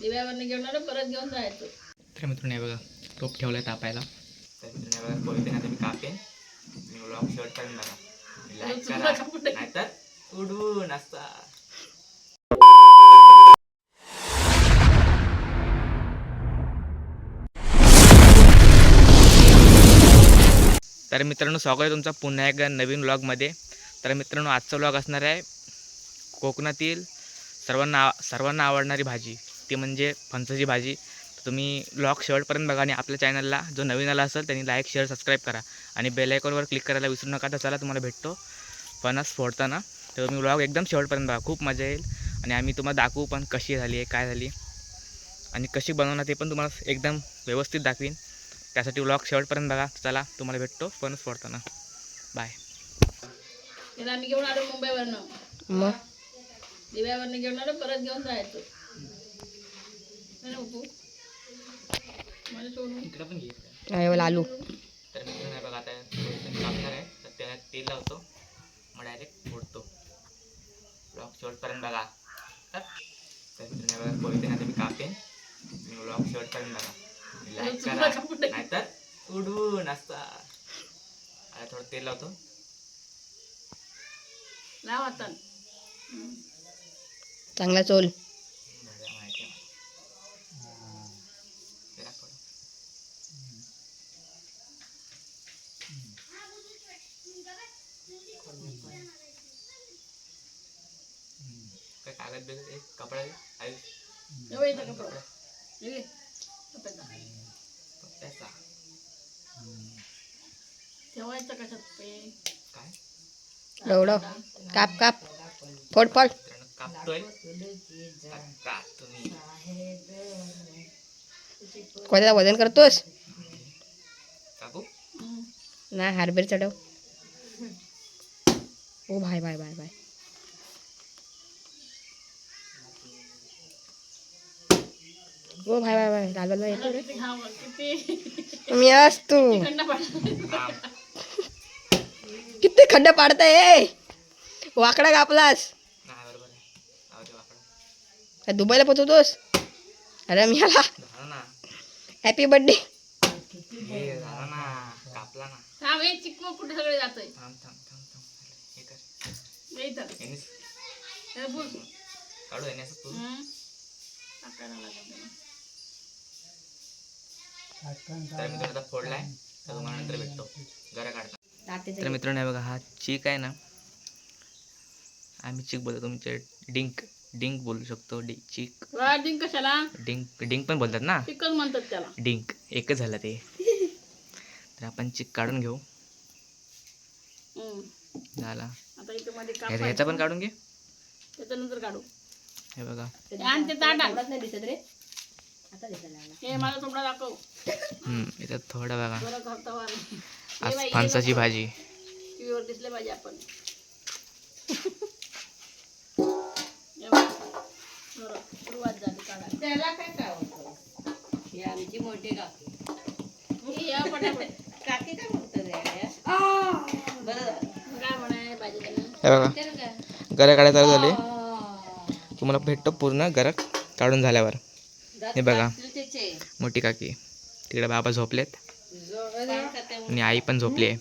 दिव्यावरनं घेऊन आलो परत घेऊन जायचं. तर मित्रांनो हे बघा टोप ठेवलाय तापायला. तर मित्रांनो हे बघा कोयते ना मी पर्यंत बघा लाईक करा. नाहीतर उडवून असता. तर मित्रांनो स्वागत आहे तुमचं पुन्हा एकदा नवीन व्लॉगमध्ये तर मित्रांनो आजचा व्लॉग असणार आहे कोकणातील सर्वांना सर्वांना आवडणारी भाजी. ती म्हणजे फणसाची भाजी. तर तुम्ही व्लॉग शेवटपर्यंत बघा आणि आपल्या चॅनलला जो नवीन आला असेल त्यांनी लाईक शेअर सबस्क्राईब करा. आणि बेल आयकॉनवर क्लिक करायला विसरू नका तर चला तुम्हाला भेटतो फणस फोडताना. तर तुम्ही व्लॉग एकदम शेवटपर्यंत बघा खूप मजा येईल. आणि आम्ही तुम्हाला दाखवू पण कशी झाली आहे काय झाली. आणि कशी बनवणार ते पण तुम्हाला एकदम व्यवस्थित दाखवीन. त्यासाठी व्लॉग शेवटपर्यंत बघा चला तुम्हाला भेटतो फणस फोडताना. बाय त्याला आम्ही घेऊन आलो मुंबईवरनं. मग? दिव्यावरनं घेऊन आलो परत घेऊन जायचं है ना बापू? मला सोडून इकडं पण आलू तर मित्रांनो हे बघा आता थोडंसं कापणार आहे तर त्याला तेल लावतो मग डायरेक्ट फोडतो ब्लॉग शेवटपर्यंत बघा तर तर मित्रांनो हे बघा कोयते ना मी कापेन मी ब्लॉग शेवटपर्यंत बघा लाईक करा नाहीतर उडवून असता आता थोडं तेल लावतो लाव आता चांगला चोल बरं, माहिती आहे. जरा थोडं. काय कागद बिगद एक कपडा दे. आई. एवढं येतं कपडा. हे घे. कपड्याचा. त्याचा ठेवायचं कशात पे? काय? एवढं. काप. काप फोड फोड. कापतोय. का तुम्ही. कोणाला वजन करतोस? हम्म. ना हारबेर चढव. ओ भाय भाय भाय भाय ओ भाय भाय भाय लाल लाल येतो रे। मी पडलं हा किती खड्डे पाडताय वाकडा कापलास। नाही बरोबर आहे जाऊ दे वाकडं. काय दुबईला पोचवतोस? अरे मी आला. हॅपी बर्थडे झालं ना कापला ना. थांब चिकू कुठे सगळे जातोय थांब थांब थांब थांब हे कर हे इथं. यानेच हे बोल काढू याने असं तू. तर मी आता फोडलाय तर तुम्हाला नंतर भेटतो. घरा काढता. तर मित्रांनो हे बघा हा चीक आहे ना. आम्ही चीक बोलतो तुमचे डिंक. डिंक बोलू शकतो डि चीक. डिंक कशाला? डिंक डिंक पण बोलतात ना. म्हणतात त्याला. डिंक एकच झालं ते. तर आपण चिक काढून घेऊ. झाला. ह्याचा पण काढून घे. त्याच्यानंतर काढू. हे बघा. आण ते. नाही दिसत रे. आता दिसायला लागला. हे मला थोडा दाखव. हम्म, याच्यात थोडं बघा. बरं घरचा वार. आज फणसाची भाजी. टीव्हीवर दिसले पाहिजे आपण. हे बघ. बरं, सुरुवात झाली काढायला. त्याला काय काय होतं ही आमची मोठी काकी. हे या पटापट. काकी काय म्हणतो रे? बरं झालं. काय त्यांना हे बघा. त्याला गरा काढायला चालू झाले. तुम्हाला भेटतो पूर्ण गरा काढून झाल्यावर. हे बघा. मोठी काकी. तिकडे बाबा झोपलेत. आणि आई पण झोपली आहे.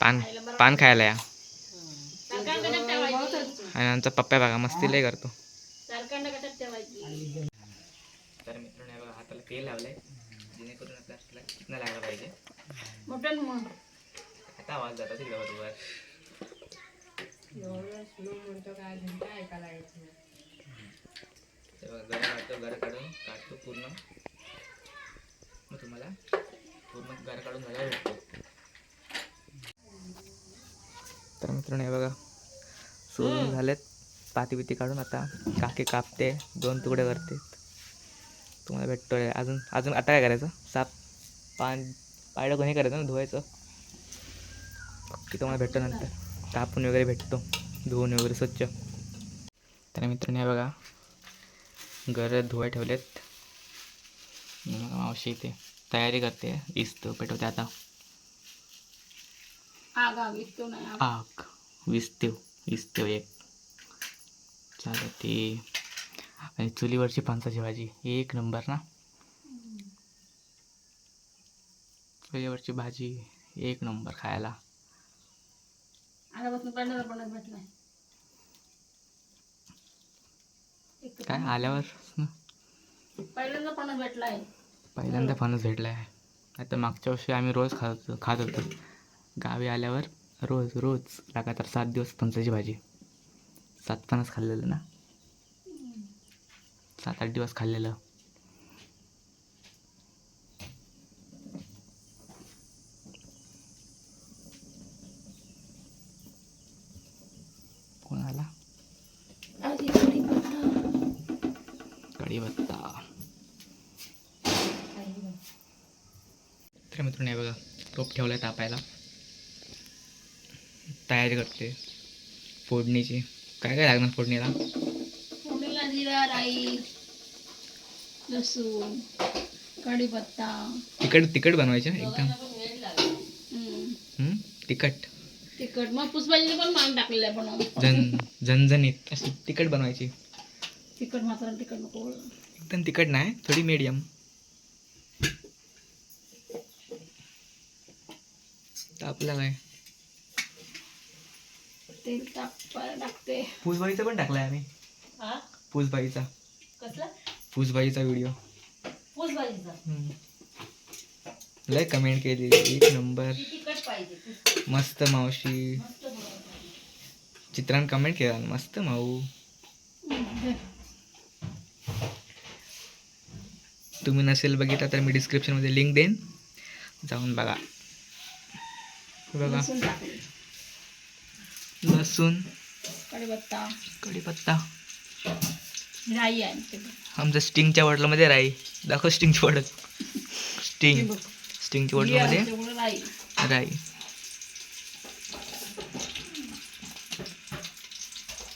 पान पान खायला या. आणि आमचा पप्पा बघा मस्ती लय करतो सरकारनं कशात ठेवायची तर मित्रांनो हे बघा हाताला तेल लावलंय जेणेकरून आपल्या हाताला कितना लागला पाहिजे मोठ्यानं म्हण आता आवाज जातो तिकडे बरोबर हे बघा गार काढून काढतो पूर्ण. मग तुम्हाला पूर्ण गार काढून घालायला भेटतो. तर मित्रांनो हे बघा. सोडून झालेत. पाती बिती काढून आता काके कापते दोन तुकडे करते. तुम्हाला भेटतो अजून अजून आता काय करायचं? साप पान पायडं कोणी करायचं ना धुवायचं? की तुम्हाला भेटतो नंतर कापून वगैरे भेटतो. धुवून वगैरे स्वच्छ. तर मित्रांनो हे बघा. घर धुवाय ठेवलेत. मावशी इथे तयारी करते. इस्तो पेटवते आता. आग आग इतकं नाही आग. आग विस्तेव विस्तेव एक. चालेल ती. आणि चुलीवरची फणसाची भाजी एक नंबर ना? चुलीवरची भाजी एक नंबर खायला. आल्यापासून पण भेटलाय काय आल्यावर? पहिल्यांदा पहिल्यांदा फणस भेटला आहे नाही तर मागच्या वर्षी आम्ही रोज खात खात होतो. गावी आल्यावर रोज रोज लगातार सात दिवस फणसाची भाजी. सात फणस खाल्लेलं ना? सात आठ दिवस खाल्लेलं कोण आला कढीपत्ता तर मित्रांनो टोप ठेवला आहे तापायला. तयारी करते. फोडणीची. काय काय लागणार फोडणीला? फोडणीला जिरा राई लसूण कढीपत्ता. तिखट तिखट बनवायचे एकदम? तिखट. तिखट. मग पुष्पाजीने पण मान टाकलेलं आहे झन झणझणीत अशी तिखट बनवायची. तिखट मात्र तिखट नको. एकदम तिखट नाही थोडी मीडियम आपलं काय तेल टाक टाकते. फुसबाईचा पण टाकलाय आम्ही. हा फुसबाईचा कसला? फुसबाईचा व्हिडिओ फुसबाजीचा लय कमेंट केली. एक नंबर ती तिखट पाहिजे. मस्त मावशी. मस्त. चित्रान कमेंट केला. मस्त माऊ. तुम्ही नसेल बघितला तर मी डिस्क्रिप्शनमध्ये लिंक देईन. जाऊन बघा. बघा. लसूण कढीपत्ता कढीपत्ता राई आहे. आमचं स्टिंगच्या बॉटलमध्ये राई. दाखव स्टिंगची ते स्टिंग. बघ. स्टिंगची आहे बॉटलमध्ये त्यामुळे राई. राई.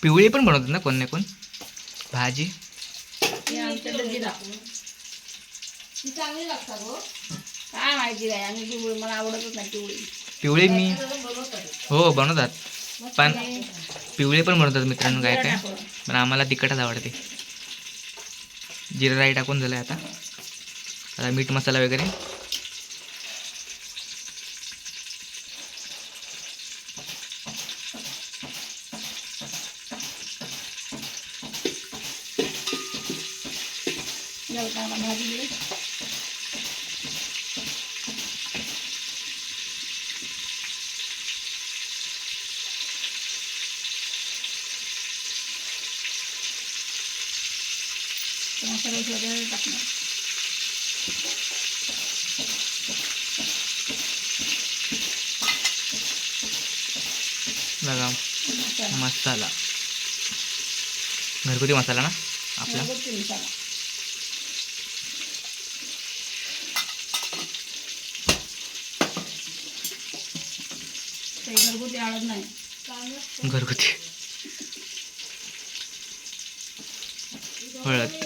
पिवळी पण बनवतात ना कोण ना कोण? भाजी. हे चांगली लागतात हो. काय माहिती काय आम्ही पिवळी मला आवडतच नाही पिवळी. पिवळे मी हो बनवतात. पण पिवळे पण बनवतात मित्रांनो काय काय? पण आम्हाला तिखटच आवडते. जिरा राई टाकून झालं आता. आता मीठ मसाला वगैरे. भाजी वगैरे टाकणार बघा मसाला. घरगुती मसाला ना आपला? घरगुती. मसाला नाही घरगुती. हळद.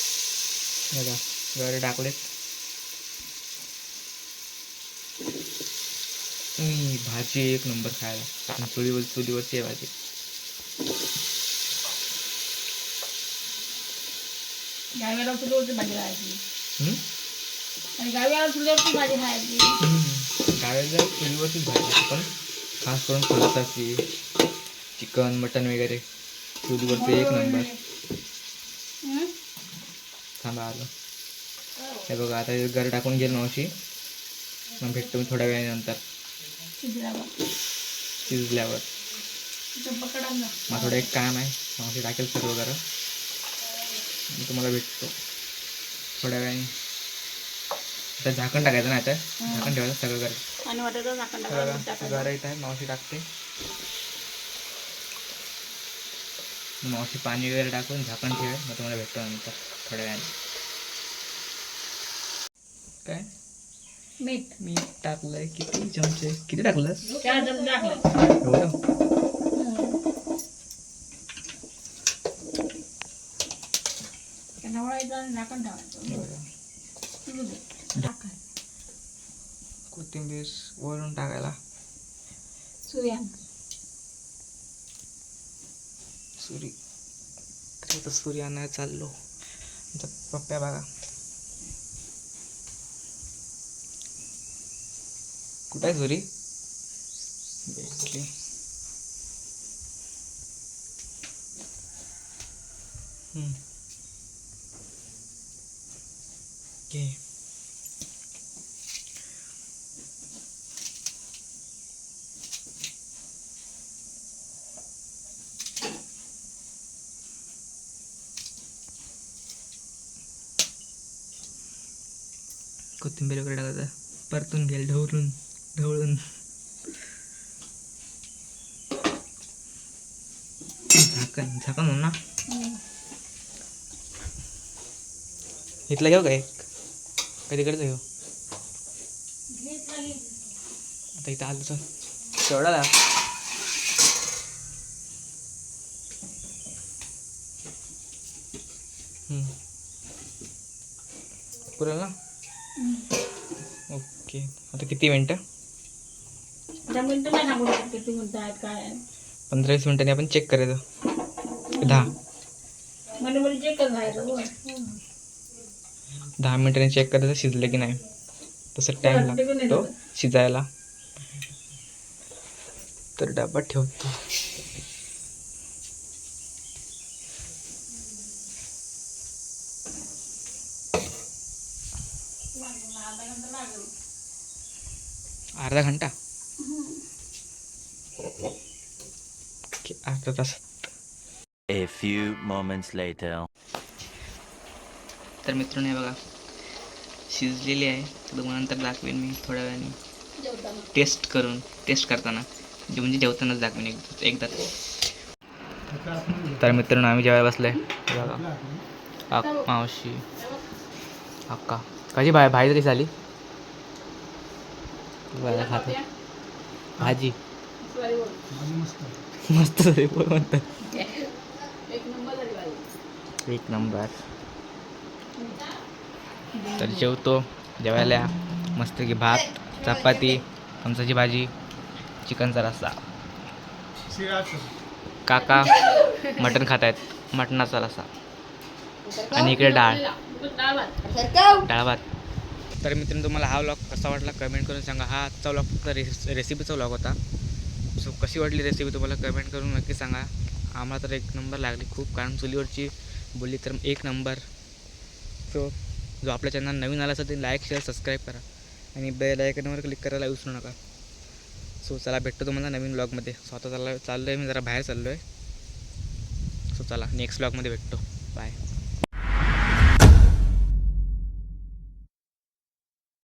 बघा गरे टाकलेत भाजी एक नंबर खायला चुलीवर चुलीवरची आहे भाजी गावीला चुलीवरची भाजी खायची हम्म? आणि गावीला चुलीवरची भाजी खायची हम्म. गावाला चुलीवरचीच भाजी असते, पण खास करून फणसाची चिकन मटन वगैरे चुलीवरचे एक नंबर? थांबा आलं हे बघा आता घर टाकून गेलं मावशी. मग भेटतो मी थोड्या वेळानंतर. शिजल्यावर. मला थोडं एक काम आहे मावशी टाकेल सर्व घरं. मी तुम्हाला भेटतो. थोड्या वेळाने. आता झाकण टाकायचं ना आता? झाकण ठेवायचं सगळं घर. घर येत आहे मावशी टाकते. मग अशी पाणी वगैरे टाकून झाकण ठेवेल. मग तुम्हाला भेटतो नंतर थोड्या वेळाने. काय? मीठ. मी टाकलंय किती? चमचे. किती टाकलं चार चमचे टाकले. एवढं. कोथिंबीर वरून टाकायला. सूर्यान सुरी तर आता सूर्य आणायला चाललो. आमचा पप्प्या बघा. कुठं आहे सुरी भेटली. घे. कोथिंबीर वगैरे टाकायचं. परतून घेईल ढवळून ढवळून. झाकण झाकण म्हणून ना? इथला घेऊ का एक? कधीकडचं तिकडचं घेऊ? आता इथं आलो चल. केवढा ला पुरेल ना? ओके. आता किती मिनटं? पंधरा वीस मिनिटांनी आपण चेक करायचं दहा. दहा मिनिटांनी चेक करायचं शिजलं की नाही. तसं टाईम टिकून लागतो. शिजायला. तर डबा ठेवतो. अर्धा घंटा? अर्धा तास. A few moments later. तर मित्रांनो हे बघा. शिजलेली आहे. तर तुम्हाला नंतर दाखवेन मी थोड्या वेळाने. टेस्ट करून टेस्ट करताना. जे म्हणजे जेवतानाच दाखवेन एकदा तर. मित्रांनो आम्ही जेवायला बसलोय. हे बघा. आक मावशी. अक्का. कशी बाय भाजी कशी झाली? बघा खातो. भाजी. मस्त झाली पोर म्हणतात. एक नंबर तर जेवतो जेवायला. मस्त की भात चपाती फणसाची भाजी चिकनचा रस्सा. काका मटण खात आहेत मटणाचा रस्सा. आणि इकडे डाळ डाळ. भात. सरकाव डाळ भात. तर मित्रांनो तुम्हाला हा व्लॉग कसा वाटला कमेंट करून सांगा. हा आजचा व्लॉग फक्त रेस रेसिपीचा व्लॉग होता. सो कशी वाटली रेसिपी तुम्हाला कमेंट करून नक्की सांगा. आम्हाला तर एक नंबर लागली खूप कारण चुलीवरची बोलली तर एक नंबर सो जो आपल्या चॅनल नवीन आला असेल ते लाईक शेअर सबस्क्राईब करा. आणि बेल आयकनवर क्लिक करायला विसरू नका. सो चला भेटतो तुम्हाला नवीन ब्लॉगमध्ये स्वतः चालला चाललो आहे मी जरा बाहेर चाललो आहे सो चला नेक्स्ट ब्लॉगमध्ये भेटतो. बाय